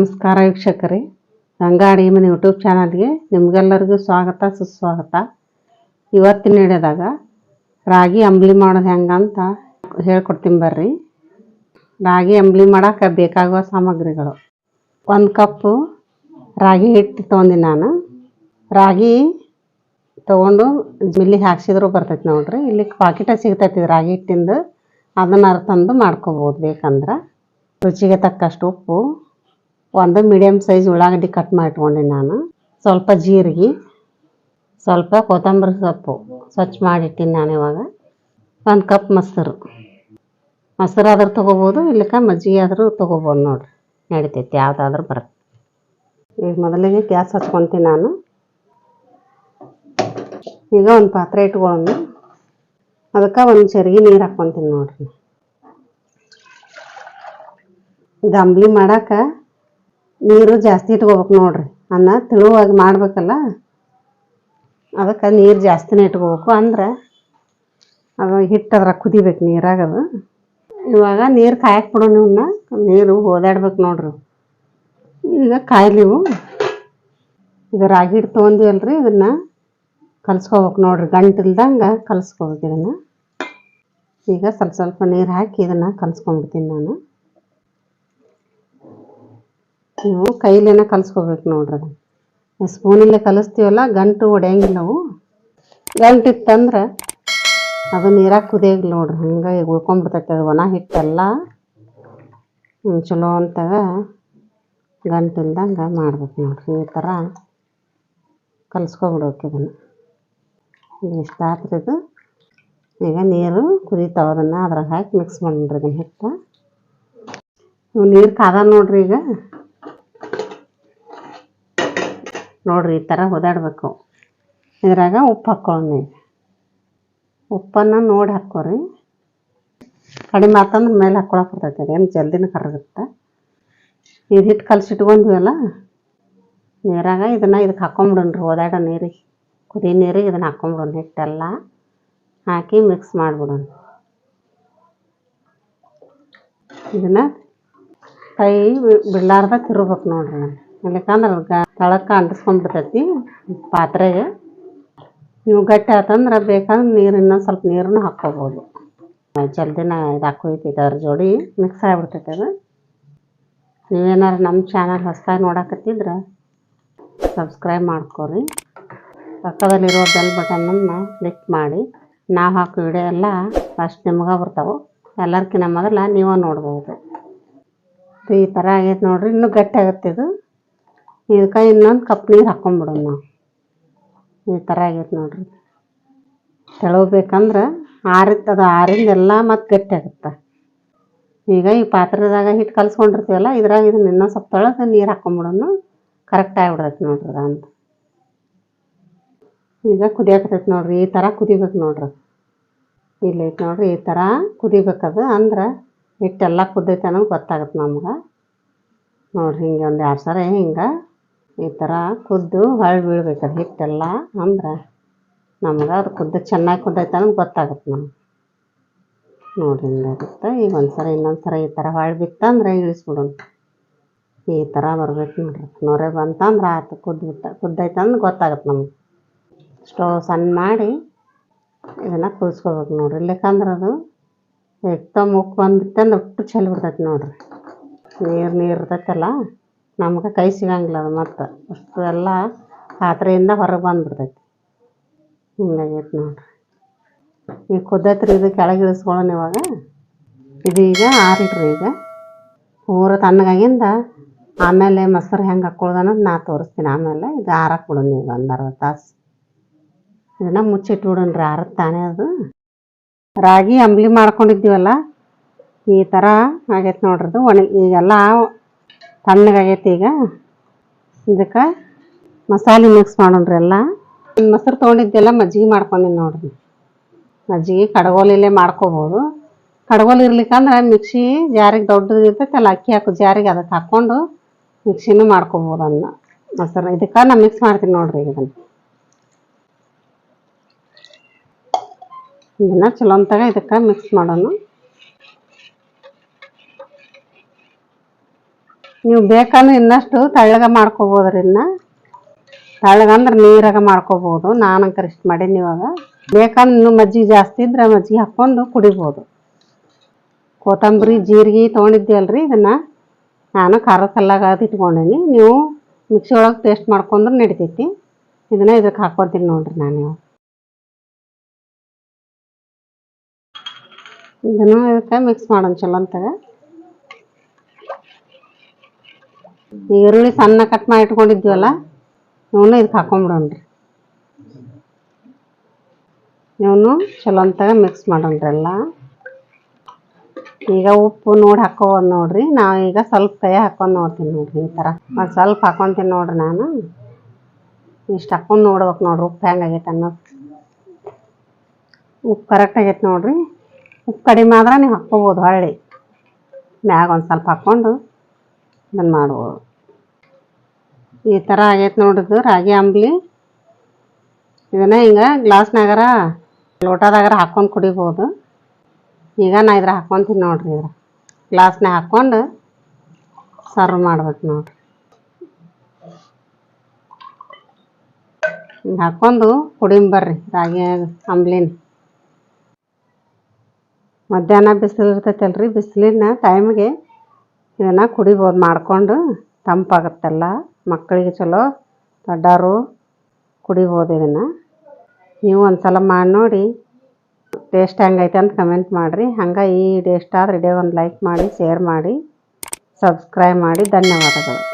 ನಮಸ್ಕಾರ ವೀಕ್ಷಕರೇ. ಗಂಗಾ ಅಡಿಗೆ ಮನೆ ಯೂಟ್ಯೂಬ್ ಚಾನಲ್ಗೆ ನಿಮಗೆಲ್ಲರಿಗೂ ಸ್ವಾಗತ, ಸುಸ್ವಾಗತ. ಇವತ್ತಿನ ಹಿಡಿದಾಗ ರಾಗಿ ಅಂಬ್ಲಿ ಮಾಡೋದು ಹೆಂಗಂತ ಹೇಳ್ಕೊಡ್ತೀನಿ ಬರ್ರಿ. ರಾಗಿ ಅಂಬ್ಲಿ ಮಾಡೋಕ್ಕೆ ಬೇಕಾಗುವ ಸಾಮಗ್ರಿಗಳು. ಒಂದು ಕಪ್ಪು ರಾಗಿ ಹಿಟ್ಟು ತೊಗೊಂಡಿನಿ ನಾನು. ರಾಗಿ ತೊಗೊಂಡು ಮಿಲ್ಲಿ ಹಾಕ್ಸಿದ್ರು ಬರ್ತೈತಿ ನೋಡ್ರಿ. ಇಲ್ಲಿ ಪಾಕಿಟ ಸಿಗ್ತೈತಿ ರಾಗಿ ಹಿಟ್ಟಿಂದು. ಅದನ್ನ ತಂದು ಮಾಡ್ಕೋಬೋದು ಬೇಕಂದ್ರೆ. ರುಚಿಗೆ ತಕ್ಕಷ್ಟು ಉಪ್ಪು. ಒಂದು ಮೀಡಿಯಮ್ ಸೈಜ್ ಉಳ್ಳಾಗಡ್ಡಿ ಕಟ್ ಮಾಡಿಟ್ಕೊಂಡೆ ನಾನು. ಸ್ವಲ್ಪ ಜೀರಿಗೆ, ಸ್ವಲ್ಪ ಕೊತ್ತಂಬರಿ ಸೊಪ್ಪು ಸ್ವಚ್ಛ ಮಾಡಿಟ್ಟಿನಿ ನಾನು ಇವಾಗ. ಒಂದು ಕಪ್ ಮೊಸರು. ಮೊಸರು ಆದರೂ ತೊಗೋಬೋದು, ಇಲ್ಲಕ ಮಜ್ಜಿಗೆ ಆದರೂ ತೊಗೋಬೋದು ನೋಡ್ರಿ. ನಡಿತೈತಿ, ಯಾವುದಾದ್ರೂ ಬರುತ್ತೆ. ಈಗ ಮೊದಲಿಗೆ ಗ್ಯಾಸ್ ಹಚ್ಕೊತೀನಿ ನಾನು. ಈಗ ಒಂದು ಪಾತ್ರೆ ಇಟ್ಕೊಂಡು ಅದಕ್ಕೆ ಒಂದು ಚರಿಗೆ ನೀರು ಹಾಕ್ಕೊತೀನಿ ನೋಡ್ರಿ. ಅಂಬ್ಲಿ ಮಾಡಕ್ಕೆ ನೀರು ಜಾಸ್ತಿ ಇಟ್ಕೋಬೇಕು ನೋಡ್ರಿ. ಅನ್ನ ತಿಳುವಾಗಿ ಮಾಡಬೇಕಲ್ಲ, ಅದಕ್ಕೆ ನೀರು ಜಾಸ್ತಿನೇ ಇಟ್ಕೋಬೇಕು. ಅಂದ್ರೆ ಅದು ಹಿಟ್ಟು ಅದ್ರಾಗ ಕುದಿಬೇಕು ನೀರಾಗ ಅದು. ಇವಾಗ ನೀರು ಕಾಯಕ್ಕೆ ಬಿಡೋಣ ಇವನ್ನ ನೀರು ಓದಾಡ್ಬೇಕು ನೋಡ್ರಿ. ಈಗ ಕಾಯ್ಲಿವು. ಇದು ರಾಗಿ ಹಿಟ್ಟು ತೊಗೊಂಡಿವಲ್ರಿ, ಇದನ್ನ ಕಲ್ಸ್ಕೊಬೇಕು ನೋಡ್ರಿ. ಗಂಟಿಲ್ದಂಗೆ ಕಲ್ಸ್ಕೊಬೇಕು ಇದನ್ನು. ಈಗ ಸ್ವಲ್ಪ ಸ್ವಲ್ಪ ನೀರು ಹಾಕಿ ಇದನ್ನು ಕಲ್ಸ್ಕೊಂಡ್ಬಿಡ್ತೀನಿ ನಾನು. ನೀವು ಕೈಲೇನೆ ಕಲ್ಸ್ಕೊಬೇಕು ನೋಡ್ರಿ ಸ್ಪೂನಿಲ್ಲೇ ಕಲಿಸ್ತೀವಲ್ಲ, ಗಂಟು ಹೊಡೆಯಂಗಿಲ್ಲ ನಾವು. ಗಂಟು ಇತ್ತಂದ್ರೆ ಅದು ನೀರಾಗ ಕುದಿಯಂಗಿಲ್ಲ ನೋಡ್ರಿ, ಹಂಗೆ ಉಳ್ಕೊಂಡ್ಬಿಡ್ತೈತೆ ಅದು ಒಣ ಹಿಟ್ಟೆಲ್ಲ. ಚಲೋ ಅಂತಾಗ ಗಂಟಿಲ್ದಂಗೆ ಮಾಡ್ಬೇಕು ನೋಡ್ರಿ, ಈ ಥರ ಕಲಿಸ್ಕೊಬಿಡ್ಬೇಕು ಇದನ್ನು. ಇಷ್ಟ ಆತ್ರಿ ಇದು. ಈಗ ನೀರು ಕುದೀತಾವೆ ಅದನ್ನು, ಅದ್ರಾಗ ಹಾಕಿ ಮಿಕ್ಸ್ ಮಾಡಿಬಿಡ್ರಿ ಇದನ್ನು ಹಿಟ್ಟು. ನೀರು ಕಾದ ನೋಡ್ರಿ ಈಗ. ನೋಡ್ರಿ ಈ ಥರ ಒದಾಡ್ಬೇಕು. ಇದ್ರಾಗ ಉಪ್ಪು ಹಾಕ್ಕೊಳ್ಳೋಣ ಉಪ್ಪನ್ನು ನೋಡಿ ಹಾಕ್ಕೋರಿ. ಕಡಿಮೆ ಆತಂದ್ರೆ ಮೇಲೆ ಹಾಕ್ಕೊಳಕ್ಕೆ ಬರ್ತೈತೆ. ಏನು ಜಲ್ದಿನ ಕರಗುತ್ತೆ. ಇದು ಹಿಟ್ಟು ಕಲಸಿಟ್ಕೊಂಡ್ವಲ್ಲ ನೀರಾಗ ಇದನ್ನು ಇದಕ್ಕೆ ಹಾಕ್ಕೊಂಬಿಡೋಣ್ರಿ ಓದಾಡೋ ನೀರಿಗೆ ಕುದಿ ನೀರಿಗೆ ಇದನ್ನು ಹಾಕ್ಕೊಂಬಿಡೋಣ ಹಿಟ್ಟೆಲ್ಲ ಹಾಕಿ ಮಿಕ್ಸ್ ಮಾಡಿಬಿಡೋಣ. ಇದನ್ನು ಕೈ ಬಿಡ್ಲಾರ್ದ ತಿರ್ಬೇಕು ನೋಡ್ರಿ. ನಾನು ಇಲ್ಲಕಂದ್ರೆ ಗ ತಳಕ್ಕೆ ಅಂಟಿಸ್ಕೊಂಡ್ಬಿಡ್ತೈತಿ ಪಾತ್ರೆಗೆ. ನೀವು ಗಟ್ಟಿ ಆತಂದ್ರೆ ಬೇಕಂದ್ರೆ ನೀರಿನ ಸ್ವಲ್ಪ ನೀರನ್ನು ಹಾಕ್ಕೋಬೋದು. ಜಲ್ದಿನ ಇದು ಹಾಕೋಯ್ತೈತೆ ಜೋಡಿ ಮಿಕ್ಸ್ ಆಗಿಬಿಡ್ತೈತೆ ಅದು. ನೀವೇನಾರು ನಮ್ಮ ಚಾನಲ್ ಹೊಸ್ದಾಗಿ ನೋಡಕತ್ತಿದ್ರೆ ಸಬ್ಸ್ಕ್ರೈಬ್ ಮಾಡ್ಕೊರಿ. ಪಕ್ಕದಲ್ಲಿರೋ ಬೆಲ್ ಬಟನನ್ನು ಕ್ಲಿಕ್ ಮಾಡಿ. ನಾವು ಹಾಕೋ ವಿಡಿಯೋ ಎಲ್ಲ ಫಸ್ಟ್ ನಿಮ್ಗೆ ಬರ್ತಾವೆ. ಎಲ್ಲರ್ಕಿನ್ನ ಮೊದಲ ನೀವು ನೋಡ್ಬೋದು. ಈ ಥರ ಆಗೈತೆ ನೋಡಿರಿ, ಇನ್ನೂ ಗಟ್ಟಿ ಆಗುತ್ತೆ ಇದು. ಇದಕ್ಕೆ ಇನ್ನೊಂದು ಕಪ್ ನೀರು ಹಾಕ್ಕೊಂಬಿಡೋಣ ನಾವು. ಈ ಥರ ಆಗೈತೆ ನೋಡ್ರಿ. ತೆಳಬೇಕಂದ್ರೆ ಆರಿತ್ತದ ಆರಿಂದ ಎಲ್ಲ ಮತ್ತೆ ಗಟ್ಟಿ ಆಗುತ್ತೆ. ಈಗ ಈ ಪಾತ್ರೆದಾಗ ಹಿಟ್ಟು ಕಲ್ಸ್ಕೊಂಡಿರ್ತೀವಲ್ಲ, ಇದ್ರಾಗ ಇದನ್ನ ಇನ್ನೊಂದು ಸ್ವಲ್ಪ ತೊಳೆದು ನೀರು ಹಾಕೊಂಬಿಡೋಣ. ಕರೆಕ್ಟ್ ಆಗಿಬಿಡ್ತೈತೆ ನೋಡ್ರಿ ಅಂತ ಈಗ ಕುದಿಯಾಕತೈತೆ ನೋಡ್ರಿ, ಈ ಥರ ಕುದಿಬೇಕು ನೋಡ್ರಿ. ಇಲ್ಲಿ ನೋಡ್ರಿ, ಈ ಥರ ಕುದಿಬೇಕದು ಅಂದ್ರೆ ಹಿಟ್ಟೆಲ್ಲ ಕುದ್ದೈತೆ ಅನ್ನೋದು ಗೊತ್ತಾಗುತ್ತೆ ನಮ್ಗೆ. ನೋಡ್ರಿ ಹಿಂಗೆ ಒಂದು ಎರಡು ಸರಿ ಹಿಂಗೆ ಈ ಥರ ಕುದ್ದು ಹೊಳ್ಳಿ ಬೀಳ್ಬೇಕು ಹಿಟ್ಟೆಲ್ಲ ಅಂದ್ರೆ ನಮ್ಗೆ ಅದು ಕುದ್ದು ಚೆನ್ನಾಗಿ ಕುದ್ದೈತೆ ಅನ್ನೋದು ಗೊತ್ತಾಗುತ್ತೆ ನಮ್ಗೆ. ನೋಡಿ ಹಿಂಗಾಗುತ್ತೆ, ಈಗ ಒಂದು ಸರಿ ಇನ್ನೊಂದು ಸರಿ ಈ ಥರ ಹೊಳ್ಳಿ ಬಿತ್ತಂದ್ರೆ ಇಳಿಸ್ಬಿಡೋಣ. ಈ ಥರ ಬರ್ಬೇಕು ನೋಡ್ರಿ. ನೊರೆ ಬಂತಂದ್ರೆ ಆಯ್ತು ಕುದ್ಬಿಟ್ಟ ಕುದ್ದೈತೆ ಅಂದ್ರೆ ಗೊತ್ತಾಗುತ್ತೆ ನಮ್ಗೆ. ಸ್ಟವ್ ಸಣ್ಣ ಮಾಡಿ ಇದನ್ನು ಕುದಿಸ್ಕೋಬೇಕು ನೋಡ್ರಿ. ಇಲ್ಲಕಂದ್ರೆ ಅದು ಎಕ್ದಮ್ ಮುಕ್ ಬಂದ್ಬಿಟ್ಟಂದ್ರೆ ಒಟ್ಟು ಚೆಲ್ಲಿ ಬಿಡ್ತೈತೆ ನೋಡ್ರಿ. ನೀರು ನೀರು ಇರ್ತೈತಲ್ಲ. ನಮ್ಗೆ ಕೈ ಸಿಗಂಗಿಲ್ಲ ಅದು ಮತ್ತೆ. ಅಷ್ಟು ಎಲ್ಲ ಪಾತ್ರೆಯಿಂದ ಹೊರಗೆ ಬಂದ್ಬಿಡ್ತೈತಿ. ಹಿಂಗಾಗೈತೆ ನೋಡ್ರಿ. ಈಗ ಕುದ್ದೈತ್ರಿ ಇದು ಕೆಳಗೆ ಇಳಿಸ್ಕೊಳ್ಳೋಣ ಇವಾಗ. ಇದು ಈಗ ಈಗ. ಪೂರ ತಣ್ಣಗಾಗಿಂದ ಆಮೇಲೆ ಮೊಸರು ಹೆಂಗೆ ಹಾಕ್ಕೊಳ್ಳೋದು ನಾ ತೋರಿಸ್ತೀನಿ. ಆಮೇಲೆ ಇದು ಆರಕ್ಕೆ ಬಿಡೋಣ ಈಗ ಒಂದು ಅರ್ಧ ತಾಸು. ಇದನ್ನು ಮುಚ್ಚಿಟ್ಟು ರೀ ಆರಕ್ಕೆ ತಾನೇ ಅದು. ರಾಗಿ ಅಂಬ್ಲಿ ಮಾಡ್ಕೊಂಡಿದ್ದೀವಲ್ಲ? ಈ ಥರ ಆಗೈತೆ ನೋಡ್ರಿ ಅದು ಒಣಗಿ ಈಗೆಲ್ಲ ತಣ್ಣಗಾಗೈತೆ ಈಗ. ಇದಕ್ಕೆ ಮಸಾಲೆ ಮಿಕ್ಸ್ ಮಾಡೋಣ್ರಿ ಎಲ್ಲ. ಮೊಸರು ತೊಗೊಂಡಿದ್ದೆಲ್ಲ ಮಜ್ಜಿಗೆ ಮಾಡ್ಕೊಂಡಿನಿ ನೋಡ್ರಿ. ಮಜ್ಜಿಗೆ ಕಡಗೋಲಿಲ್ಲೇ ಮಾಡ್ಕೋಬೋದು. ಕಡಗೋಲು ಇರ್ಲಿಕ್ಕಂದ್ರೆ ಮಿಕ್ಸಿ ಜಾರಿಗೆ ದೊಡ್ಡದು ಇರ್ತೈತಲ್ಲ ಅಕ್ಕಿ ಹಾಕೋ ಜಾರಿಗೆ ಅದಕ್ಕೆ ಹಾಕ್ಕೊಂಡು ಮಿಕ್ಸಿನೂ ಮಾಡ್ಕೋಬೋದು ಅನ್ನ, ಮೊಸರು. ಇದಕ್ಕೆ ನಾ ಮಿಕ್ಸ್ ಮಾಡ್ತೀನಿ ನೋಡ್ರಿ ಇದನ್ನು. ಇದನ್ನ ಚಲೋ ಅಂತಾಗ ಇದಕ್ಕೆ ಮಿಕ್ಸ್ ಮಾಡೋಣ. ನೀವು ಬೇಕಂದ್ರೆ ಇನ್ನಷ್ಟು ತಳ್ಳಗ ಮಾಡ್ಕೋಬೋದ್ರಿ ಇನ್ನ. ತಳ್ಳಗಂದ್ರೆ ನೀರಾಗ ಮಾಡ್ಕೋಬೋದು. ನಾನು ಇಷ್ಟು ಮಾಡೀನಿ ಇವಾಗ. ಬೇಕಂದ್ರೆ ಇನ್ನೂ ಮಜ್ಜಿಗೆ ಜಾಸ್ತಿ ಇದ್ರೆ ಮಜ್ಜಿಗೆ ಹಾಕ್ಕೊಂಡು ಕುಡಿಬೋದು. ಕೊತ್ತಂಬರಿ, ಜೀರಿಗೆ ತೊಗೊಂಡಿದ್ದೀವಲ್ರಿ ಇದನ್ನು. ನಾನು ಖಾರ ಕಲ್ಲಾಗ ಇಟ್ಕೊಂಡೀನಿ. ನೀವು ಮಿಕ್ಸಿ ಒಳಗೆ ಪೇಸ್ಟ್ ಮಾಡ್ಕೊಂಡ್ರೆ ನಡಿತೈತಿ. ಇದನ್ನ ಇದಕ್ಕೆ ಹಾಕ್ಕೊತೀನಿ ನೋಡ್ರಿ ನಾನು ಇದನ್ನು ಇದಕ್ಕೆ ಮಿಕ್ಸ್ ಮಾಡೋಣ ಚಲೋ ಅಂತಾಗ ಈ ಈರುಳ್ಳಿ ಸಣ್ಣ ಕಟ್ ಮಾಡಿ ಇಟ್ಕೊಂಡಿದ್ವಲ್ಲ, ಇವನು ಇದಕ್ಕೆ ಹಾಕೊಂಬಿಡೋಣ್ರಿ. ಇವನು ಚಲೋ ಅಂತಾಗ ಮಿಕ್ಸ್ ಮಾಡೋಣ್ರಿ ಎಲ್ಲ. ಈಗ ಉಪ್ಪು ನೋಡಿ ಹಾಕೋಬೋದು ನೋಡ್ರಿ ಈಗ ಸ್ವಲ್ಪ ಕೈ ಹಾಕೊಂಡು ನೋಡ್ತೀನಿ ನೋಡ್ರಿ ಈ ಥರ ಒಂದು ಸ್ವಲ್ಪ ಹಾಕೊತೀನಿ ನೋಡ್ರಿ ನಾನು. ಇಷ್ಟು ಹಾಕೊಂಡು ನೋಡ್ಬೇಕು ನೋಡ್ರಿ, ಉಪ್ಪು ಹೆಂಗಾಗೈತೆ ಅನ್ನೋದು. ಉಪ್ಪು ಕರೆಕ್ಟ್ ಆಗೈತೆ ನೋಡ್ರಿ. ಉಪ್ಪು ಕಡಿಮೆ ಆದ್ರೆ ನೀವು ಹಾಕ್ಕೋಬೋದು ಹೊಳ್ಳಿ. ಮ್ಯಾಗ ಒಂದು ಸ್ವಲ್ಪ ಹಾಕ್ಕೊಂಡು ಇದನ್ನು ಮಾಡ್ಬೋದು ಈ ಥರ ಆಗೈತೆ ನೋಡಿದ್ದು ರಾಗಿ ಅಂಬ್ಲಿ. ಇದನ್ನು ಹಿಂಗೆ ಗ್ಲಾಸ್ನಾಗಾರ, ಲೋಟದಾಗರ ಹಾಕ್ಕೊಂಡು ಕುಡಿಬೋದು. ಈಗ ನಾ ಇದ್ರ ಹಾಕ್ಕೊಂತೀನಿ ನೋಡ್ರಿ ಇದ್ರ. ಗ್ಲಾಸ್ನಾಗ ಹಾಕ್ಕೊಂಡು ಸರ್ವ್ ಮಾಡ್ಬೇಕು ನೋಡ್ರಿ ಹಾಕ್ಕೊಂಡು ಹಾಕ್ಕೊಂಡು ಕುಡಿಂಬರ್ರಿ ರಾಗಿ ಅಂಬ್ಲಿನ. ಮಧ್ಯಾಹ್ನ ಬಿಸಿಲು ಇರ್ತೈತಲ್ರಿ, ಬಿಸಿಲಿನ ಟೈಮ್ಗೆ ಇದನ್ನು ಕುಡಿಬೋದು ಮಾಡಿಕೊಂಡು ತಂಪಾಗುತ್ತೆಲ್ಲ, ಮಕ್ಕಳಿಗೆ ಚಲೋ ದೊಡ್ಡವರು ಕುಡಿಬೋದು ಇದನ್ನು. ನೀವು ಒಂದು ಸಲ ಮಾಡಿ ನೋಡಿ. ಟೇಸ್ಟ್ ಹೆಂಗೈತೆ ಅಂತ ಕಮೆಂಟ್ ಮಾಡಿರಿ. ಹಂಗೆ ಈ ಟೇಸ್ಟ್ ಆದ್ರೆ ಇಡೇ ಒಂದು ಲೈಕ್ ಮಾಡಿ ಶೇರ್ ಮಾಡಿ ಸಬ್ಸ್ಕ್ರೈಬ್ ಮಾಡಿ. ಧನ್ಯವಾದಗಳು.